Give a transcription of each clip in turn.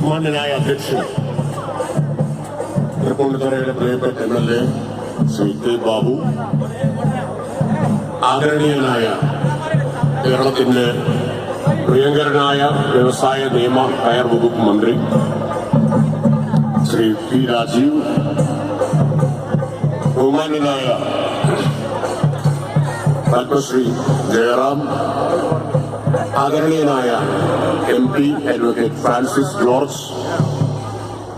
ബഹുമാന്യനായ അധ്യക്ഷൻ. തൃപ്പൂണിത്തുറയുടെ പ്രിയപ്പെട്ട M L A Shri K Babu. ആദരണീയനായ കേരളത്തിന്റെ പ്രിയങ്കരനായ വ്യവസായ നിയമ കയർ വകുപ്പ് മന്ത്രി ശ്രീ പി രാജീവ്. ബഹുമാന്യനായ പത്മശ്രീ ജയറാം. ആദരണീയനായ M P advocate Francis George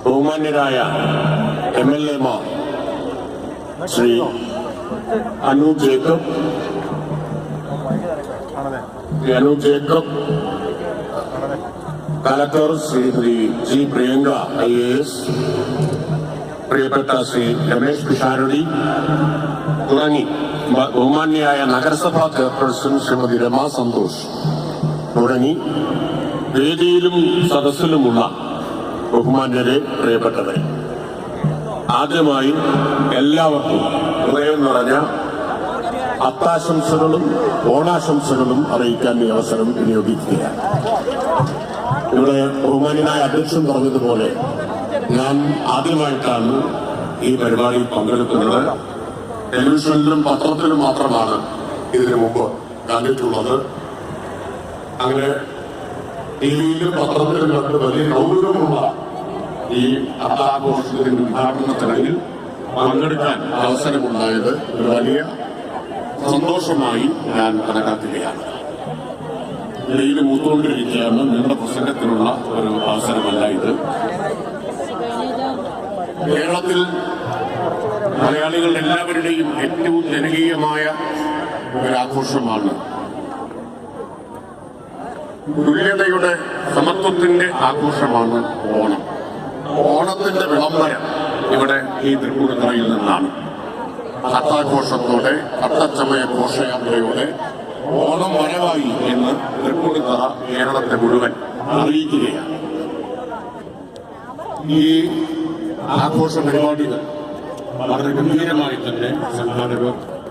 ബഹുമാന്യരായ എം എൽ എമാർ Shri Anu Jacob Shri Anu Jacob collector Shri G Priyanka I A S പ്രിയപ്പെട്ട ശ്രീ രമേശ് പിഷാരടി തുടങ്ങി ബ- ബഹുമാന്യയായ നഗരസഭാ ചെയർപേഴ്സൺ ശ്രീമതി രമാ സന്തോഷ് തുടങ്ങി വേദിയിലും സദസ്സിലുമുള്ള ബഹുമാന്യരെ പ്രിയപ്പെട്ടവരെ. ആദ്യമായി എല്ലാവർക്കും ഹൃദയം നിറഞ്ഞ അത്താശംസകളും ഓണാശംസകളും അറിയിക്കാൻ ഈ അവസരം വിനിയോഗിക്കുക ഇവിടെ ബഹുമാന്യനായ അധ്യക്ഷൻ പറഞ്ഞതുപോലെ ഞാൻ ആദ്യമായിട്ടാണ് ഈ പരിപാടിയിൽ പങ്കെടുക്കുന്നത്. ടെലിവിഷനിലും പത്രത്തിലും മാത്രമാണ് ഇതിനു മുമ്പ് കണ്ടിട്ടുള്ളത്. അങ്ങനെ ടി വിയിലും പത്രത്തിലും കണ്ട് വലിയ കൗതുകമുള്ള ഈ അത്താഘോഷത്തിന്റെ ഉദ്ഘാടന ചടങ്ങിൽ പങ്കെടുക്കാൻ അവസരമുണ്ടായത് ഒരു വലിയ സന്തോഷമായി ഞാൻ കണക്കാക്കുകയാണ്. ഇടയിൽ മൂത്തുകൊണ്ടിരിക്കുകയാണ് നിങ്ങളുടെ പ്രസംഗത്തിനുള്ള ഒരു അവസരമല്ല ഇത്. കേരളത്തിൽ മലയാളികളുടെ എല്ലാവരുടെയും ഏറ്റവും ജനകീയമായ ഒരാഘോഷമാണ് തുല്യതയുടെ സമത്വത്തിന്റെ ആഘോഷമാണ് ഓണം. ഓണത്തിന്റെ വിളംബരം ഇവിടെ ഈ തൃപ്പൂണിത്തുറയിൽ നിന്നാണ്. അത്താഘോഷത്തോടെ അത്തച്ചമയ ഘോഷയാത്രയോടെ ഓണം വരവായി എന്ന് തൃപ്പൂണിത്തുറ കേരളത്തെ മുഴുവൻ അറിയിക്കുകയാണ്. ഈ ആഘോഷ പരിപാടികൾ വളരെ ഗംഭീരമായി തന്നെ സംഘാടകർ